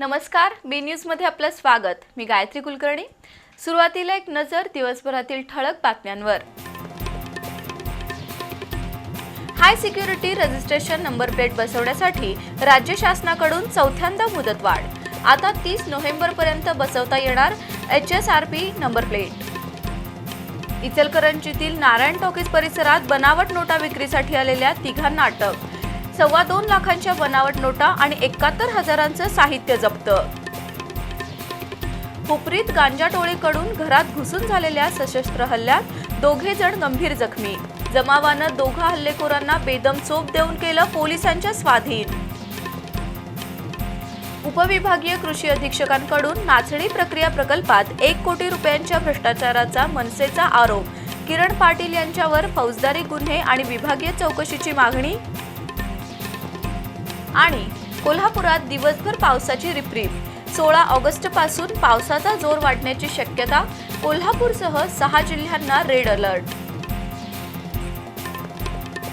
नमस्कार बी न्यूजमध्ये आपलं स्वागत. मी गायत्री कुलकर्णी. सुरुवातीला एक नजर दिवसभरातील ठळक बातम्यांवर. High security registration number plate बसवण्यासाठी राज्य शासनाकडून चौथ्यांदा मुदतवाढ. आता तीस नोव्हेंबरपर्यंत बसवता येणार H S R P number plate. इचलकरंजीतील Narayan talkies परिसरात बनावट नोटा विक्रीसाठी आलेल्या तिघांना अटक. सव्वा दोन लाखांच्या बनावट नोटा आणि एकाहत्तर हजारांचं साहित्य जप्त. हुपरीत गांजा टोळीकडून घरात घुसून झालेल्या सशस्त्र हल्ल्यात दोघे जण गंभीर जखमी. जमावानं दोघा हल्लेखोरांना बेदम चोप देऊन केलं पोलिसांच्या स्वाधीन. उपविभागीय कृषी अधीक्षकांकडून नाचणी प्रक्रिया प्रकल्पात एक कोटी रुपयांच्या भ्रष्टाचाराचा मनसेचा आरोप. किरण पाटील यांच्यावर फौजदारी गुन्हे आणि विभागीय चौकशीची मागणी? आणि कोल्हापुरात दिवसभर पावसाची रिपरिप. सोळा ऑगस्टपासून पावसाचा जोर वाढण्याची शक्यता कोल्हापूरसह सहा जिल्ह्यांना रेड अलर्ट.